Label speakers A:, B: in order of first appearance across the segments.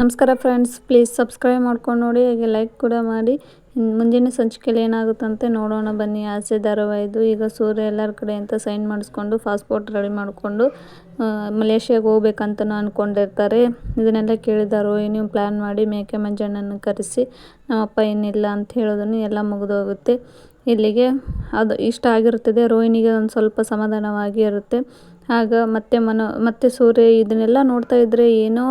A: ನಮಸ್ಕಾರ friends please subscribe ಮಾಡ್ಕೊಂಡು ನೋಡಿ, ಹಾಗೆ ಲೈಕ್ ಕೂಡ ಮಾಡಿ. ಮುಂದಿನ ಸಂಚಿಕೆಯಲ್ಲಿ ಏನಾಗುತ್ತಂತೆ ನೋಡೋಣ ಬನ್ನಿ. ಆಸೆ ಧಾರಾವಾಹಿದು. ಈಗ ಸೂರ್ಯ ಎಲ್ಲರ ಕಡೆ ಅಂತ ಸೈನ್ ಮಾಡಿಸ್ಕೊಂಡು ಪಾಸ್ಪೋರ್ಟ್ ರೆಡಿ ಮಾಡಿಕೊಂಡು ಮಲೇಷ್ಯಾಗೆ ಹೋಗ್ಬೇಕಂತನೂ ಅಂದ್ಕೊಂಡಿರ್ತಾರೆ ಇದನ್ನೆಲ್ಲ ಕೇಳಿದ ರೋಹಿಣಿ ಪ್ಲ್ಯಾನ್ ಮಾಡಿ, ಮೇಕೆ ಮಂಜಣ್ಣನ ಕರೆಸಿ, ನಮ್ಮಪ್ಪ ಏನಿಲ್ಲ ಅಂತ ಹೇಳೋದನ್ನು ಎಲ್ಲ ಮುಗಿದೋಗುತ್ತೆ. ಇಲ್ಲಿಗೆ ಅದು ಇಷ್ಟ ಆಗಿರುತ್ತದೆ. ರೋಹಿಣಿಗೆ ಒಂದು ಸ್ವಲ್ಪ ಸಮಾಧಾನವಾಗಿ ಇರುತ್ತೆ. ಆಗ ಮತ್ತೆ ಮನೋ, ಮತ್ತೆ ಸೂರ್ಯ ಇದನ್ನೆಲ್ಲ ನೋಡ್ತಾ ಇದ್ದರೆ ಏನೋ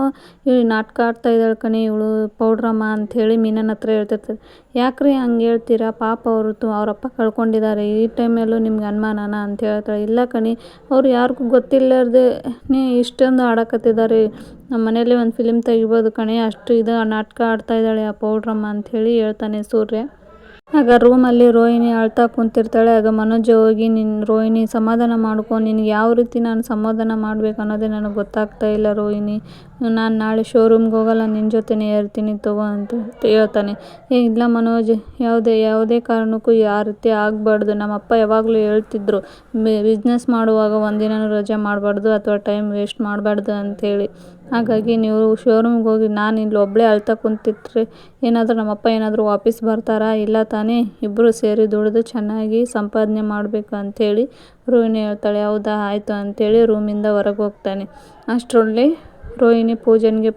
A: ಇವಳು ನಾಟಕ ಆಡ್ತಾ ಇದ್ದಾಳೆ ಕಣೆ ಇವಳು, ಪೌಡ್ರಮ್ಮ ಅಂಥೇಳಿ ಮೀನನ ಹತ್ರ ಹೇಳ್ತಿರ್ತಾರೆ. ಯಾಕ್ರಿ ಹಂಗೆ ಹೇಳ್ತೀರಾ? ಪಾಪ ಅವರು ತು ಅವರಪ್ಪ ಕಳ್ಕೊಂಡಿದ್ದಾರೆ. ಈ ಟೈಮಲ್ಲೂ ನಿಮ್ಗೆ ಅನುಮಾನನ ಅಂತ ಹೇಳ್ತಾಳೆ. ಇಲ್ಲ ಕಣೆ, ಅವ್ರು ಯಾರಿಗೂ ಗೊತ್ತಿಲ್ಲದೆ ನೀ ಇಷ್ಟೊಂದು ಆಡಕತ್ತಿದ್ದಾರೆ ನಮ್ಮ ಮನೇಲಿ ಒಂದು ಫಿಲಿಮ್ ತೆಗಿಬೋದು ಕಣೆ. ಅಷ್ಟು ಇದು ನಾಟಕ ಆಡ್ತಾ ಇದ್ದಾಳೆ ಆ ಪೌಡ್ರಮ್ಮ ಅಂಥೇಳಿ ಹೇಳ್ತಾನೆ ಸೂರ್ಯ. ಆಗ ರೂಮಲ್ಲಿ ರೋಹಿಣಿ ಅಳ್ತಾ ಕುಂತಿರ್ತಾಳೆ. ಆಗ ಮನೋಜ ಹೋಗಿ ನಿನ್ನ ರೋಹಿಣಿ ಸಮಾಧಾನ ಮಾಡ್ಕೊ. ನಿನಗೆ ಯಾವ ರೀತಿ ನಾನು ಸಮಾಧಾನ ಮಾಡ್ಬೇಕು ಅನ್ನೋದೇ ನನಗೆ ಗೊತ್ತಾಗ್ತಾ ಇಲ್ಲ ರೋಹಿಣಿ. ನಾನು ನಾಳೆ ಶೋರೂಮ್ಗೆ ಹೋಗಲ್ಲ ನಿನ್ನ ಜೊತೆನೇ ಇರ್ತೀನಿ, ತಗೋ ಅಂತ ಹೇಳ್ತಾನೆ. ಏ, ಇಲ್ಲ ಮನೋಜ್, ಯಾವುದೇ ಯಾವುದೇ ಕಾರಣಕ್ಕೂ ಯಾವ ರೀತಿ ಆಗಬಾರ್ದು. ನಮ್ಮಪ್ಪ ಯಾವಾಗಲೂ ಹೇಳ್ತಿದ್ರು ಬಿಸ್ನೆಸ್ ಮಾಡುವಾಗ ಒಂದಿನ ರಜೆ ಮಾಡಬಾರ್ದು ಅಥವಾ ಟೈಮ್ ವೇಸ್ಟ್ ಮಾಡಬಾರ್ದು ಅಂಥೇಳಿ ಹಾಗಾಗಿ ನೀವು ಶೋರೂಮ್ಗೆ ಹೋಗಿ, ನಾನು ಇಲ್ಲಿ ಒಬ್ಬಳೇ ಅಳ್ತಾ ಕುಂತಿದ್ರೆ ಏನಾದರೂ ನಮ್ಮಪ್ಪ ಏನಾದರೂ ವಾಪಸ್ ಬರ್ತಾರಾ? ಇಲ್ಲ ತಾನೇ ಇಬ್ಬರು ಸೇರಿ ದುಡಿದು ಚೆನ್ನಾಗಿ ಸಂಪಾದನೆ ಮಾಡಬೇಕು ಅಂಥೇಳಿ ರೋಹಿಣಿ ಹೇಳ್ತಾಳೆ, ಹೌದಾ, ಆಯಿತು ಅಂಥೇಳಿ ರೂಮಿಂದ ಹೊರಗೆ ಹೋಗ್ತಾನೆ. ಅಷ್ಟರಲ್ಲಿ ರೋಹಿಣಿ ಪೂಜನ್ಗೆ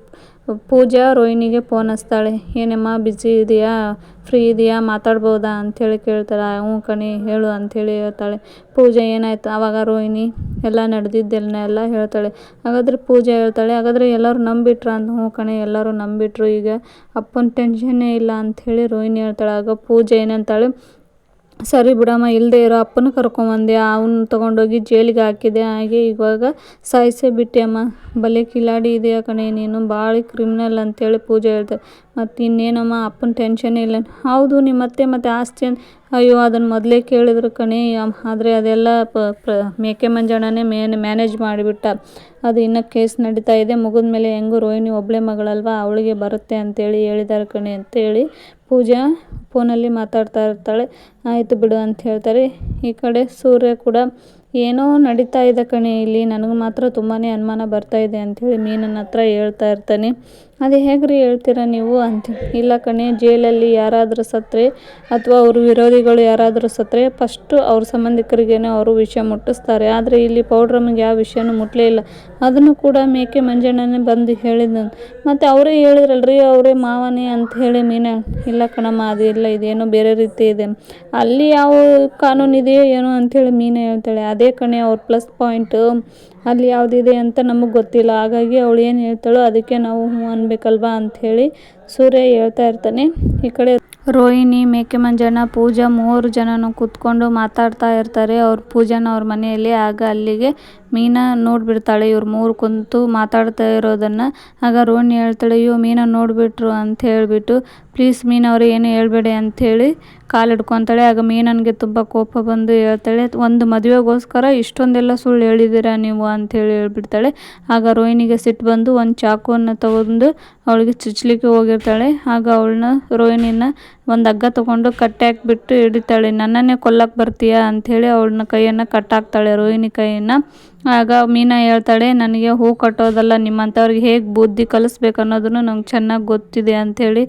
A: ಪೂಜಾ ರೋಹಿಣಿಗೆ ಫೋನ್ ಹಚ್ತಾಳೆ. ಏನಮ್ಮ ಬಿಜಿ ಇದೆಯಾ? ಫ್ರೀ ಇದೆಯಾ? ಮಾತಾಡ್ಬೋದಾ? ಅಂಥೇಳಿ ಕೇಳ್ತಾಳೆ. ಹ್ಞೂ ಕಣೆ, ಹೇಳು ಅಂಥೇಳಿ ಹೇಳ್ತಾಳೆ. ಪೂಜೆ, ಏನಾಯ್ತು? ಆವಾಗ ರೋಹಿಣಿ ಎಲ್ಲ ನಡೆದಿದ್ದೆಲ್ಲ ಎಲ್ಲ ಹೇಳ್ತಾಳೆ. ಹಾಗಾದರೆ ಪೂಜೆ ಹೇಳ್ತಾಳೆ, ಹಾಗಾದರೆ ಎಲ್ಲರೂ ನಂಬಿಟ್ರ? ಅಂತ ಹ್ಞೂ ಕಣೆ, ಎಲ್ಲರೂ ನಂಬಿಟ್ರು. ಈಗ ಅಪ್ಪನ ಟೆನ್ಷನ್ನೇ ಇಲ್ಲ ಅಂಥೇಳಿ ರೋಹಿಣಿ ಹೇಳ್ತಾಳೆ. ಆಗ ಪೂಜೆ ಏನಂತಾಳೆ ಸರಿ ಬಿಡಮ್ಮ ಇಲ್ಲದೆ ಇರೋ ಅಪ್ಪನ ಕರ್ಕೊಂಬಂದೆ ಅವನ್ನ ತೊಗೊಂಡೋಗಿ ಜೈಲಿಗೆ ಹಾಕಿದೆ, ಹಾಗೆ ಇವಾಗ ಸಾಯಿಸೇ ಬಿಟ್ಟೆ ಅಮ್ಮ. ಬಲೆ ಕಿಲಾಡಿ ಇದೆಯಾ ಕಣೆ, ನೀನು ಭಾಳ ಕ್ರಿಮಿನಲ್ ಅಂತೇಳಿ ಪೂಜೆ ಹೇಳ್ದೆ ಮತ್ತು ಇನ್ನೇನಮ್ಮ ಅಪ್ಪನ ಟೆನ್ಷನ್ ಇಲ್ಲ. ಹೌದು ನಿಮ್ಮ ಅತ್ತೆ ಮತ್ತು ಆಸ್ತಿ ಅಯ್ಯೋ ಅದನ್ನು ಮೊದಲೇ ಕೇಳಿದ್ರು ಕಣೆ ಆದರೆ ಅದೆಲ್ಲ ಪ ಮೇಕೆ ಮಂಜಣ್ಣನೇ ಮೇನ್, ಮ್ಯಾನೇಜ್ ಮಾಡಿಬಿಟ್ಟ. ಅದು ಇನ್ನೂ ಕೇಸ್ ನಡೀತಾ ಇದೆ. ಮುಗಿದ ಮೇಲೆ ಹೆಂಗೂ ರೋಹಿಣಿ ಒಬ್ಬಳೇ ಮಗಳಲ್ವ, ಅವಳಿಗೆ ಬರುತ್ತೆ ಅಂತೇಳಿ ಹೇಳಿದ್ದಾರೆ ಕಣೆ ಅಂತೇಳಿ ಪೂಜಾ ಫೋನಲ್ಲಿ ಮಾತಾಡ್ತಾ ಇರ್ತಾಳೆ. ಆಯಿತು ಬಿಡು ಅಂತ ಹೇಳ್ತಾರೆ. ಈ ಕಡೆ ಸೂರ್ಯ ಕೂಡ ಏನೋ ನಡೀತಾ ಇದೆ ಕಣೆ ಇಲ್ಲಿ. ನನಗೆ ಮಾತ್ರ ತುಂಬಾ ಅನುಮಾನ ಬರ್ತಾ ಇದೆ ಅಂಥೇಳಿ ಮೀನನ್ನ ಹತ್ರ ಹೇಳ್ತಾ ಇರ್ತಾನೆ. ಅದು ಹೇಗೆ ರೀ ಹೇಳ್ತೀರಾ ನೀವು ಅಂತ. ಇಲ್ಲ ಕಣೆ, ಜೈಲಲ್ಲಿ ಯಾರಾದರೂ ಸತ್ತರೆ ಅಥವಾ ಅವ್ರ ವಿರೋಧಿಗಳು ಯಾರಾದರೂ ಸತ್ತರೆ ಫಸ್ಟು ಅವ್ರ ಸಂಬಂಧಿಕರಿಗೇನೆ ಅವರು ವಿಷಯ ಮುಟ್ಟಿಸ್ತಾರೆ. ಆದರೆ ಇಲ್ಲಿ ಪೌಡ್ರಮ್ಮಿಗೆ ಯಾವ ವಿಷಯನೂ ಮುಟ್ಟಲೇ ಇಲ್ಲ. ಅದನ್ನು ಕೂಡ ಮೇಕೆ ಮಂಜಣ್ಣನೇ ಬಂದು ಹೇಳಿದ ಮತ್ತು ಅವರೇ ಹೇಳಿದ್ರಲ್ರಿ, ಅವರೇ ಮಾವನೇ ಅಂತ ಹೇಳಿ ಮೀನ, ಇಲ್ಲ ಕಣಮ್ಮ, ಅದು ಇಲ್ಲ, ಇದೇನೋ ಬೇರೆ ರೀತಿ ಇದೆ. ಅಲ್ಲಿ ಯಾವ ಕಾನೂನು ಇದೆಯೋ ಏನೋ ಅಂಥೇಳಿ ಮೀನ ಹೇಳ್ತಾಳೆ. ಅದೇ ಕಣೆ, ಅವ್ರ ಪ್ಲಸ್ ಪಾಯಿಂಟು ಅಲ್ಲಿ ಯಾವುದಿದೆ ಅಂತ ನಮಗೆ ಗೊತ್ತಿಲ್ಲ. ಹಾಗಾಗಿ ಅವಳು ಏನು ಹೇಳ್ತಾಳೋ ಅದಕ್ಕೆ ನಾವು ಹ್ಞೂ ಅನ್ಬೇಕಲ್ವಾ ಅಂಥೇಳಿ ಸೂರ್ಯ ಹೇಳ್ತಾ ಇರ್ತಾನೆ. ಈ ಕಡೆ ರೋಹಿಣಿ ಮೇಕೆ ಮಂಜಣ್ಣ ಪೂಜಾ ಮೂರು ಜನನು ಕೂತ್ಕೊಂಡು ಮಾತಾಡ್ತಾ ಇರ್ತಾರೆ. ಅವ್ರ ಪೂಜಾನ ಅವ್ರ ಮನೆಯಲ್ಲಿ. ಆಗ ಅಲ್ಲಿಗೆ ಮೀನಾ ನೋಡಿಬಿಡ್ತಾಳೆ. ಇವ್ರು ಮೂರು ಕುಂತು ಮಾತಾಡ್ತಾ ಇರೋದನ್ನು. ಆಗ ರೋಹಿಣಿ ಹೇಳ್ತಾಳೆ, ಅಯ್ಯೋ ಮೀನಾ ನೋಡಿಬಿಟ್ರು ಅಂತ ಹೇಳಿಬಿಟ್ಟು ಪ್ಲೀಸ್ ಮೀನವ್ರೆ ಏನು ಹೇಳ್ಬೇಡಿ ಅಂಥೇಳಿ ಕಾಲು ಹಿಡ್ಕೊತಾಳೆ ಆಗ ಮೀನನಿಗೆ ತುಂಬ ಕೋಪ ಬಂದು ಹೇಳ್ತಾಳೆ, ಒಂದು ಮದುವೆಗೋಸ್ಕರ ಇಷ್ಟೊಂದೆಲ್ಲ ಸುಳ್ಳು ಹೇಳಿದ್ದೀರಾ ನೀವು? ಅಂಥೇಳಿ ಹೇಳ್ಬಿಡ್ತಾಳೆ. ಆಗ ರೋಹಿಣಿಗೆ ಸಿಟ್ಟು ಬಂದು ಒಂದು ಚಾಕುವನ್ನು ತಗೊಂಡು ಅವಳಿಗೆ ಚುಚ್ಚಲಿಕ್ಕೆ ಹೋಗಿರ್ತಾಳೆ. ಆಗ ಅವಳನ್ನ, ರೋಹಿಣಿನ ಒಂದು ಹಗ್ಗ ತಗೊಂಡು ಕಟ್ಟೆ ಹಾಕ್ಬಿಟ್ಟು ಹಿಡಿತಾಳೆ. ನನ್ನನ್ನೇ ಕೊಲ್ಲಕ್ಕೆ ಬರ್ತೀಯಾ? ಅಂಥೇಳಿ ಅವಳನ್ನ ಕೈಯನ್ನು ಕಟ್ಟಾಕ್ತಾಳೆ ರೋಹಿಣಿ ಕೈಯನ್ನು. ಆಗ ಮೀನಾ ಹೇಳ್ತಾಳೆ, ನನಗೆ ಹೂ ಕಟ್ಟೋದಲ್ಲ, ನಿಮ್ಮಂಥವ್ರಿಗೆ ಹೇಗೆ ಬುದ್ಧಿ ಕಲಿಸ್ಬೇಕು ಅನ್ನೋದನ್ನು ನಂಗೆ ಚೆನ್ನಾಗಿ ಗೊತ್ತಿದೆ ಅಂಥೇಳಿ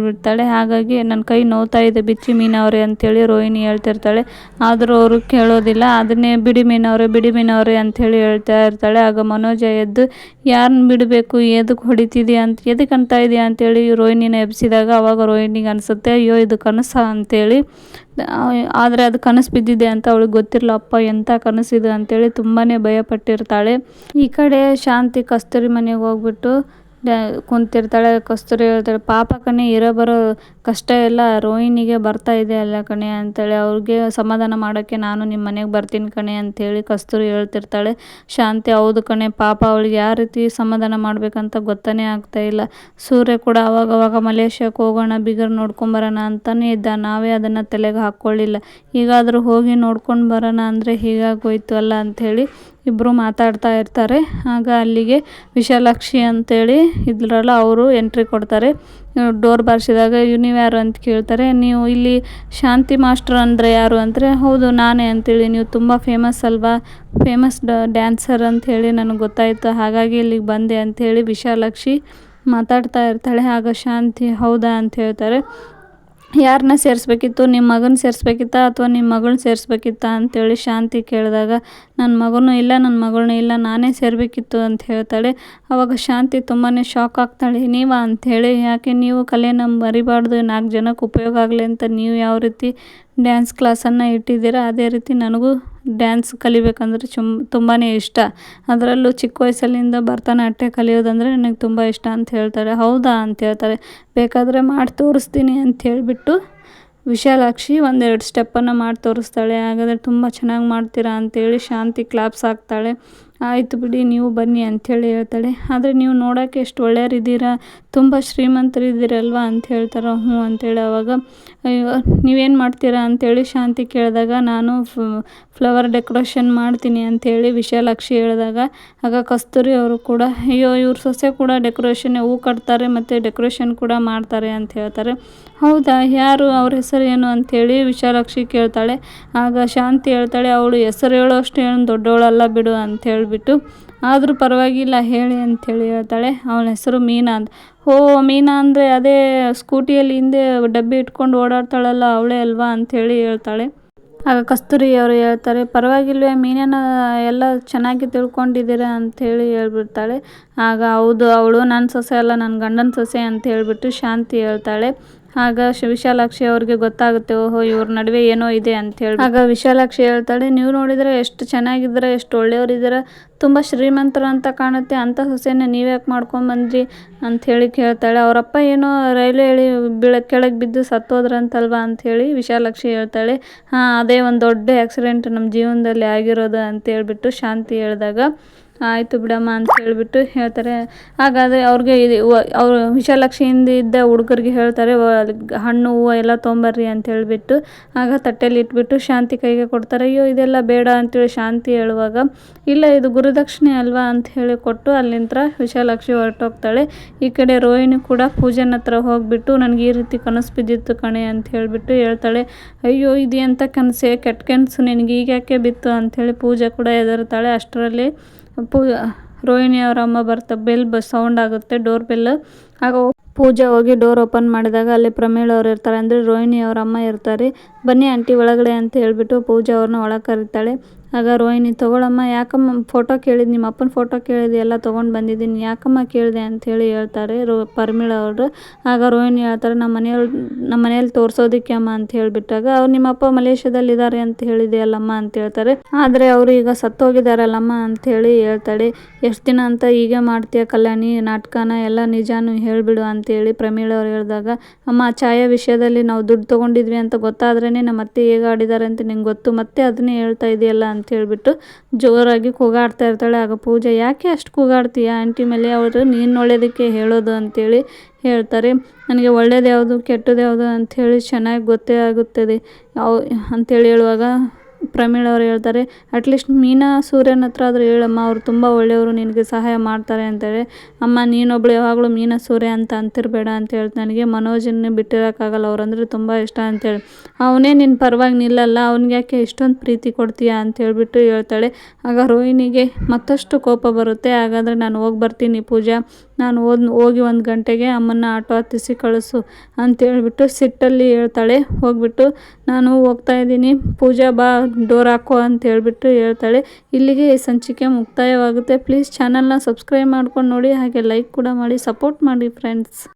A: ಹೇಳ್ಬಿಡ್ತಾಳೆ. ಹಾಗಾಗಿ ನನ್ನ ಕೈ ನೋವ್ತಾ ಇದೆ ಬಿಚ್ಚಿ ಮೀನವ್ರೆ ಅಂಥೇಳಿ ರೋಹಿಣಿ ಹೇಳ್ತಿರ್ತಾಳೆ. ಆದರೂ ಅವರು ಕೇಳೋದಿಲ್ಲ. ಅದನ್ನೇ ಬಿಡಿ ಮೀನವ್ರೆ ಬಿಡಿ ಮೀನವ್ರೆ ಅಂಥೇಳಿ ಹೇಳ್ತಾ ಇರ್ತಾಳೆ. ಆಗ ಮನೋಜ ಎದ್ದು ಯಾರನ್ನ ಬಿಡಬೇಕು? ಎದಕ್ಕೆ ಹೊಡಿತಿದ್ಯಾ ಅಂತ ಎದಕ್ಕೆ ಅಂತ ಇದೆಯಾ? ಅಂತೇಳಿ ರೋಹಿಣಿನ ಎಬ್ಸಿದಾಗ ಅವಾಗ ರೋಹಿಣಿಗೆ ಅನಿಸುತ್ತೆ, ಅಯ್ಯೋ, ಇದು ಕನಸ ಅಂಥೇಳಿ ಆದರೆ ಅದು ಕನಸು ಬಿದ್ದಿದೆ ಅಂತ ಅವಳಿಗೆ ಗೊತ್ತಿರಲ್ಲ ಅಪ್ಪ, ಎಂಥ ಕನಸಿದೆ ಅಂತೇಳಿ ತುಂಬಾ ಭಯಪಟ್ಟಿರ್ತಾಳೆ. ಈ ಕಡೆ ಶಾಂತಿ ಕಸ್ತೂರಿ ಮನೆಗೆ ಹೋಗ್ಬಿಟ್ಟು ಕುಂತಿರ್ತಾಳೆ, ಕಸ್ತೂರಿ ಹೇಳ್ತಾಳೆ, ಪಾಪ ಕಣೆ, ಇರೋ ಬರೋ ಕಷ್ಟ ಎಲ್ಲ ರೋಹಿಣಿಗೆ ಬರ್ತಾ ಇದೆ ಅಲ್ಲ ಕಣೆ ಅಂತೇಳಿ. ಅವ್ರಿಗೆ ಸಮಾಧಾನ ಮಾಡೋಕ್ಕೆ ನಾನು ನಿಮ್ಮ ಮನೆಗೆ ಬರ್ತೀನಿ ಕಣೆ ಅಂಥೇಳಿ ಕಸ್ತೂರಿ ಹೇಳ್ತಿರ್ತಾಳೆ. ಶಾಂತಿ, ಹೌದು ಕಣೆ, ಪಾಪ ಅವಳಿಗೆ ಯಾವ ರೀತಿ ಸಮಾಧಾನ ಮಾಡಬೇಕಂತ ಗೊತ್ತನೇ ಆಗ್ತಾ ಇಲ್ಲ. ಸೂರ್ಯ ಕೂಡ ಅವಾಗವಾಗ ಮಲೇಷ್ಯಾಕ್ಕೆ ಹೋಗೋಣ, ಬಿಗರ್ ನೋಡ್ಕೊಂಬರೋಣ ಅಂತಲೇ ಇದ್ದ. ನಾವೇ ಅದನ್ನು ತಲೆಗೆ ಹಾಕ್ಕೊಳ್ಳಿಲ್ಲ ಈಗಾದರೂ ಹೋಗಿ ನೋಡ್ಕೊಂಡು ಬರೋಣ ಅಂದರೆ ಹೀಗಾಗೋಯ್ತು ಅಲ್ಲ ಅಂಥೇಳಿ ಇಬ್ಬರು ಮಾತಾಡ್ತಾ ಇರ್ತಾರೆ. ಆಗ ಅಲ್ಲಿಗೆ ವಿಶಾಲಾಕ್ಷಿ ಅಂತೇಳಿ ಇದ್ರಲ್ಲ ಅವರು ಎಂಟ್ರಿ ಕೊಡ್ತಾರೆ. ಡೋರ್ ಬಾರಿಸಿದಾಗ ನೀವು ಯಾರು ಅಂತ ಕೇಳ್ತಾರೆ. ನೀವು ಇಲ್ಲಿ ಶಾಂತಿ ಮಾಸ್ಟರ್ ಅಂದರೆ ಯಾರು? ಅಂದರೆ, ಹೌದು, ನಾನೇ ಅಂತೇಳಿ. ನೀವು ತುಂಬ ಫೇಮಸ್ ಅಲ್ವಾ? ಫೇಮಸ್ ಡ್ಯಾನ್ಸರ್ ಅಂಥೇಳಿ ನನಗೆ ಗೊತ್ತಾಯಿತು. ಹಾಗಾಗಿ ಇಲ್ಲಿಗೆ ಬಂದೆ ಅಂಥೇಳಿ ವಿಶಾಲಾಕ್ಷಿ ಮಾತಾಡ್ತಾ ಇರ್ತಾಳೆ. ಆಗ ಶಾಂತಿ, ಹೌದಾ? ಅಂತ ಹೇಳ್ತಾರೆ. ಯಾರನ್ನ ಸೇರಿಸ್ಬೇಕಿತ್ತು? ನಿಮ್ಮ ಮಗನ ಸೇರಿಸ್ಬೇಕಿತ್ತ ಅಥವಾ ನಿಮ್ಮ ಮಗಳನ್ನ ಸೇರಿಸ್ಬೇಕಿತ್ತ ಅಂತೇಳಿ ಶಾಂತಿ ಕೇಳಿದಾಗ ನನ್ನ ಮಗನೂ ಇಲ್ಲ ನನ್ನ ಮಗಳನ್ನೂ ಇಲ್ಲ, ನಾನೇ ಸೇರಬೇಕಿತ್ತು ಅಂತ ಹೇಳ್ತಾಳೆ. ಅವಾಗ ಶಾಂತಿ ತುಂಬಾ ಶಾಕ್ ಆಗ್ತಾಳೆ. ನೀವಾ? ಅಂಥೇಳಿ ಯಾಕೆ? ನೀವು ಕಲೆನ ಮರಿಬಾರ್ದು. ನಾಲ್ಕು ಜನಕ್ಕೆ ಉಪಯೋಗ ಆಗಲಿ ಅಂತ ನೀವು ಯಾವ ರೀತಿ ಡ್ಯಾನ್ಸ್ ಕ್ಲಾಸನ್ನು ಇಟ್ಟಿದ್ದೀರ, ಅದೇ ರೀತಿ ನನಗೂ ಡ್ಯಾನ್ಸ್ ಕಲಿಬೇಕಂದ್ರೆ ಚುಮ್ ತುಂಬಾ ಇಷ್ಟ. ಅದರಲ್ಲೂ ಚಿಕ್ಕ ವಯಸ್ಸಲ್ಲಿಂದ ಭರತನಾಟ್ಯ ಕಲಿಯೋದಂದರೆ ನನಗೆ ತುಂಬ ಇಷ್ಟ ಅಂತ ಹೇಳ್ತಾರೆ. ಹೌದಾ ಅಂತ ಹೇಳ್ತಾರೆ. ಬೇಕಾದರೆ ಮಾಡಿ ತೋರಿಸ್ತೀನಿ ಅಂತ ಹೇಳಿಬಿಟ್ಟು ವಿಶಾಲಾಕ್ಷಿ ಒಂದೆರಡು ಸ್ಟೆಪ್ಪನ್ನು ಮಾಡಿ ತೋರಿಸ್ತಾಳೆ. ಹಾಗಾದರೆ ತುಂಬ ಚೆನ್ನಾಗಿ ಮಾಡ್ತೀರಾ ಅಂತೇಳಿ ಶಾಂತಿ ಕ್ಲಾಪ್ಸ್ ಹಾಕ್ತಾಳೆ ಆಯಿತು ಬಿಡಿ, ನೀವು ಬನ್ನಿ ಅಂಥೇಳಿ ಹೇಳ್ತಾಳೆ. ಆದರೆ ನೀವು ನೋಡೋಕ್ಕೆ ಎಷ್ಟು ಒಳ್ಳೆಯರಿದ್ದೀರಾ ತುಂಬ ಶ್ರೀಮಂತರಿದ್ದೀರಲ್ವ ಅಂತ ಹೇಳ್ತಾರೆ ಹ್ಞೂ ಅಂತೇಳಿ ಅವಾಗ, ಅಯ್ಯೋ, ನೀವೇನು ಮಾಡ್ತೀರಾ ಅಂಥೇಳಿ ಶಾಂತಿ ಕೇಳಿದಾಗ, ನಾನು ಫ್ಲವರ್ ಡೆಕೋರೇಷನ್ ಮಾಡ್ತೀನಿ ಅಂಥೇಳಿ ವಿಶಾಲಾಕ್ಷಿ ಹೇಳಿದಾಗ, ಆಗ ಕಸ್ತೂರಿ ಅವರು ಕೂಡ, ಅಯ್ಯೋ, ಇವ್ರ ಸೊಸೆ ಕೂಡ ಡೆಕೋರೇಷನ್, ಹೂ ಕಟ್ತಾರೆ ಮತ್ತು ಡೆಕೋರೇಷನ್ ಕೂಡ ಮಾಡ್ತಾರೆ ಅಂತ ಹೇಳ್ತಾರೆ. ಹೌದಾ, ಯಾರು ಅವ್ರ ಹೆಸರು ಏನು ಅಂಥೇಳಿ ವಿಶಾಲಾಕ್ಷಿ ಕೇಳ್ತಾಳೆ. ಆಗ ಶಾಂತಿ ಹೇಳ್ತಾಳೆ, ಅವಳು ಹೆಸರು ಹೇಳೋಷ್ಟು ಏನು ದೊಡ್ಡವಳಲ್ಲ ಬಿಡು ಅಂತ ಹೇಳಿಬಿಟ್ಟು, ಆದರೂ ಪರವಾಗಿಲ್ಲ, ಹೇಳಿ ಅಂಥೇಳಿ ಹೇಳ್ತಾಳೆ. ಅವನ ಹೆಸರು ಮೀನಾ ಅಂತ. ಓ, ಮೀನಾ ಅಂದರೆ ಅದೇ ಸ್ಕೂಟಿಯಲ್ಲಿ ಹಿಂದೆ ಡಬ್ಬಿ ಇಟ್ಕೊಂಡು ಓಡಾಡ್ತಾಳಲ್ಲ, ಅವಳೇ ಅಲ್ವಾ? ಅಂಥೇಳಿ ಹೇಳ್ತಾಳೆ. ಆಗ ಕಸ್ತೂರಿ ಅವರು ಹೇಳ್ತಾರೆ, ಪರವಾಗಿಲ್ವೇ, ಮೀನನ ಎಲ್ಲ ಚೆನ್ನಾಗಿ ತಿಳ್ಕೊಂಡಿದ್ದೀರಾ? ಅಂಥೇಳಿ ಹೇಳ್ಬಿಡ್ತಾಳೆ. ಆಗ, ಹೌದು, ಅವಳು ನನ್ನ ಸೊಸೆ ಅಲ್ಲ ನನ್ನ ಗಂಡನ ಸೊಸೆ ಅಂತ ಹೇಳಿಬಿಟ್ಟು ಶಾಂತಿ ಹೇಳ್ತಾಳೆ. ಆಗ ವಿಶಾಲಾಕ್ಷಿ ಅವ್ರಿಗೆ ಗೊತ್ತಾಗುತ್ತೆ, ಓಹೋ, ಇವ್ರ ನಡುವೆ ಏನೋ ಇದೆ ಅಂತ ಹೇಳಿ ಆಗ ವಿಶಾಲಾಕ್ಷಿ ಹೇಳ್ತಾಳೆ, ನೀವು ನೋಡಿದ್ರೆ ಎಷ್ಟು ಚೆನ್ನಾಗಿದ್ದೀರ, ಎಷ್ಟು ಒಳ್ಳೆಯವರಿದ್ದೀರ, ತುಂಬ ಶ್ರೀಮಂತರು ಅಂತ ಕಾಣುತ್ತೆ ಅಂಥ ಸೊಸೆನ ನೀವ್ಯಾಕೆ ಮಾಡ್ಕೊಂಬಂದ್ರಿ ಹೇಳಿ ಕೇಳ್ತಾಳೆ. ಅವರಪ್ಪ ಏನೋ ರೈಲು ಹೇಳಿ ಬೀಳ, ಕೆಳಗೆ ಬಿದ್ದು ಸತ್ತೋದ್ರಂತಲ್ವಾ? ಅಂತ ಹೇಳಿ ವಿಶಾಲಾಕ್ಷಿ ಹೇಳ್ತಾಳೆ. ಹಾಂ, ಅದೇ ಒಂದು ದೊಡ್ಡ ಆ್ಯಕ್ಸಿಡೆಂಟ್ ನಮ್ಮ ಜೀವನದಲ್ಲಿ ಆಗಿರೋದು ಅಂತ ಹೇಳ್ಬಿಟ್ಟು ಶಾಂತಿ ಹೇಳಿದಾಗ ಆಯಿತು ಬಿಡಮ್ಮ ಅಂತ ಹೇಳಿಬಿಟ್ಟು ಹೇಳ್ತಾರೆ. ಹಾಗಾದರೆ ಅವ್ರಿಗೆ ಇದು ಅವರು ವಿಶಾಲಾಕ್ಷಿಯಿಂದ ಇದ್ದ ಹುಡುಗರಿಗೆ ಹೇಳ್ತಾರೆ ಹಣ್ಣು, ಹೂವು ಎಲ್ಲ ತೊಂಬರ್ರಿ ಅಂತ ಹೇಳಿಬಿಟ್ಟು ಆಗ ತಟ್ಟೆಯಲ್ಲಿ ಇಟ್ಬಿಟ್ಟು ಶಾಂತಿ ಕೈಗೆ ಕೊಡ್ತಾರೆ. ಅಯ್ಯೋ, ಇದೆಲ್ಲ ಬೇಡ ಅಂತೇಳಿ ಶಾಂತಿ ಹೇಳುವಾಗ, ಇಲ್ಲ, ಇದು ಗುರುದಕ್ಷಿಣೆ ಅಲ್ವಾ? ಅಂತ ಹೇಳಿ ಕೊಟ್ಟು ಅಲ್ಲಿಂದ ವಿಶಾಲಾಕ್ಷಿ ಹೊರಟೋಗ್ತಾಳೆ. ಈ ಕಡೆ ರೋಹಿಣಿ ಕೂಡ ಪೂಜನ ಹತ್ರ ಹೋಗಿಬಿಟ್ಟು, ನನಗೆ ಈ ರೀತಿ ಕನಸು ಬಿದ್ದಿತ್ತು ಕಣೆ ಅಂತ ಹೇಳಿಬಿಟ್ಟು ಹೇಳ್ತಾಳೆ. ಅಯ್ಯೋ ಇದು ಕನಸೆ, ಕೆಟ್ಟ ಕನಸು ನಿನಗೆ ಈಗ ಯಾಕೆ ಬಿತ್ತು? ಅಂಥೇಳಿ ಪೂಜೆ ಕೂಡ ಎದುರ್ತಾಳೆ ಅಷ್ಟರಲ್ಲಿ ಪೂ, ರೋಹಿಣಿ ಅವರ ಅಮ್ಮ ಬರ್ತಾ ಬೆಲ್ ಬ ಸೌಂಡ್ ಆಗುತ್ತೆ ಡೋರ್ ಬೆಲ್ ಆಗ ಪೂಜಾ ಹೋಗಿ ಡೋರ್ ಓಪನ್ ಮಾಡಿದಾಗ ಅಲ್ಲಿ ಪ್ರಮೀಳ್ ಅವ್ರು ಇರ್ತಾರೆ. ಅಂದರೆ ರೋಹಿಣಿ ಅವರ ಅಮ್ಮ ಇರ್ತಾರೆ. ಬನ್ನಿ ಆಂಟಿ ಒಳಗಡೆ ಅಂತ ಹೇಳಿಬಿಟ್ಟು ಪೂಜಾ ಅವ್ರನ್ನ ಒಳಗೆ ಕರೀತಾಳೆ. ಆಗ ರೋಹಿಣಿ, ತಗೊಳಮ್ಮ, ಯಾಕಮ್ಮ ಫೋಟೋ ಕೇಳಿದ್ದು ನಿಮ್ಮ ಅಪ್ಪನ ಫೋಟೋ ಕೇಳಿದ್ದು ಎಲ್ಲ ತೊಗೊಂಡು ಬಂದಿದ್ದೀನಿ. ಯಾಕಮ್ಮ ಕೇಳಿದೆ? ಅಂಥೇಳಿ ಹೇಳ್ತಾರೆ ರೋ, ಪರ್ಮಿಳ ಅವರು. ಆಗ ರೋಹಿಣಿ ಹೇಳ್ತಾರೆ, ನಮ್ಮ ಮನೆಯಲ್ಲಿ ನಮ್ಮ ಮನೆಯಲ್ಲಿ ತೋರಿಸೋದಕ್ಕೆ ಅಮ್ಮ ಅಂತ ಹೇಳಿಬಿಟ್ಟಾಗ, ಅವ್ರು ನಿಮ್ಮಪ್ಪ ಮಲೇಷ್ಯಾದಲ್ಲಿ ಇದ್ದಾರೆ ಅಂತ ಹೇಳಿದೆ ಅಲ್ಲಮ್ಮ? ಅಂತ ಹೇಳ್ತಾರೆ. ಆದರೆ ಅವರು ಈಗ ಸತ್ತೋಗಿದ್ದಾರಲ್ಲಮ್ಮ ಅಂಥೇಳಿ ಹೇಳ್ತಾಳೆ ಎಷ್ಟು ದಿನ ಅಂತ ಹೀಗೆ ಮಾಡ್ತೀಯ ಕಲ್ಯಾಣಿ? ನಾಟಕನ ಎಲ್ಲ ನಿಜಾನು ಹೇಳಿಬಿಡು ಅಂತೇಳಿ ಪ್ರಮೀಳ ಅವ್ರು ಹೇಳಿದಾಗ, ಅಮ್ಮ, ಛಾಯಾ ವಿಷಯದಲ್ಲಿ ನಾವು ದುಡ್ಡು ತೊಗೊಂಡಿದ್ವಿ ಅಂತ ಗೊತ್ತಾದ್ರೇ ನಮ್ಮ ಅತ್ತೆ ಹೇಗೆ ಆಡಿದ್ದಾರೆ ಅಂತ ನಿಂಗೆ ಗೊತ್ತು. ಮತ್ತೆ ಅದನ್ನೇ ಹೇಳ್ತಾ ಇದೆಯಲ್ಲ? ಅಂತ ಹೇಳ್ಬಿಟ್ಟು ಜೋರಾಗಿ ಕೂಗಾಡ್ತಾ ಇರ್ತಾಳೆ. ಆಗ ಪೂಜೆ, ಯಾಕೆ ಅಷ್ಟು ಕೂಗಾಡ್ತೀಯ? ಆಂಟಿ ಮೇಲೆ ಅವರು ನೀನು ಒಳ್ಳೇದಕ್ಕೆ ಹೇಳೋದು ಅಂತೇಳಿ ಹೇಳ್ತಾರೆ. ನನಗೆ ಒಳ್ಳೇದು ಯಾವುದು ಕೆಟ್ಟದ್ದು ಯಾವುದು ಅಂಥೇಳಿ ಚೆನ್ನಾಗಿ ಗೊತ್ತೇ ಆಗುತ್ತದೆ. ಯಾವ ಅಂಥೇಳಿ ಹೇಳುವಾಗ ಪ್ರಮೀಳ್ ಅವ್ರು ಹೇಳ್ತಾರೆ ಅಟ್ಲೀಸ್ಟ್ ಮೀನಾ ಸೂರ್ಯನ ಹತ್ರ ಆದರೂ ಹೇಳಮ್ಮ, ಅವ್ರು ತುಂಬ ಒಳ್ಳೆಯವರು, ನಿನಗೆ ಸಹಾಯ ಮಾಡ್ತಾರೆ ಅಂತೇಳಿ. ಅಮ್ಮ, ನೀನೊಬ್ಳು, ಯಾವಾಗಲೂ ಮೀನಾ ಸೂರ್ಯ ಅಂತ ಅಂತಿರಬೇಡ ಅಂತ ನನಗೆ ಮನೋಜನ್ನೇ ಬಿಟ್ಟಿರೋಕ್ಕಾಗಲ್ಲ, ಅವ್ರಂದರೆ ತುಂಬ ಇಷ್ಟ ಅಂತೇಳಿ. ಅವನೇ ನಿನ್ನ ಪರವಾಗಿ ನಿಲ್ಲಲ್ಲ, ಅವ್ನಿಗೆ ಯಾಕೆ ಇಷ್ಟೊಂದು ಪ್ರೀತಿ ಕೊಡ್ತೀಯಾ? ಅಂತ ಹೇಳ್ಬಿಟ್ಟು ಹೇಳ್ತಾಳೆ. ಆಗ ರೋಹಿಣಿಗೆ ಮತ್ತಷ್ಟು ಕೋಪ ಬರುತ್ತೆ. ಹಾಗಾದರೆ ನಾನು ಹೋಗಿ ಬರ್ತೀನಿ ಪೂಜಾ. ನಾನು ಓದ್ ಹೋಗಿ ಒಂದು ಗಂಟೆಗೆ ಅಮ್ಮನ ಆಟೋ ಹತ್ತಿಸಿ ಕಳಿಸು ಅಂತೇಳ್ಬಿಟ್ಟು ಸಿಟ್ಟಲ್ಲಿ ಹೇಳ್ತಾಳೆ. ಹೋಗ್ಬಿಟ್ಟು, ನಾನು ಹೋಗ್ತಾ ಇದ್ದೀನಿ. ಪೂಜಾ, ಬಾ ಡೋರ್ ಹಾಕೋ ಅಂತ ಹೇಳ್ಬಿಟ್ಟು ಹೇಳ್ತಾಳೆ. ಇಲ್ಲಿಗೆ ಸಂಚಿಕೆ ಮುಕ್ತಾಯವಾಗುತ್ತೆ. ಪ್ಲೀಸ್ ಚಾನಲ್ನ ಸಬ್ಸ್ಕ್ರೈಬ್ ಮಾಡ್ಕೊಂಡು ನೋಡಿ. ಹಾಗೆ ಲೈಕ್ ಕೂಡ ಮಾಡಿ. ಸಪೋರ್ಟ್ ಮಾಡಿ ಫ್ರೆಂಡ್ಸ್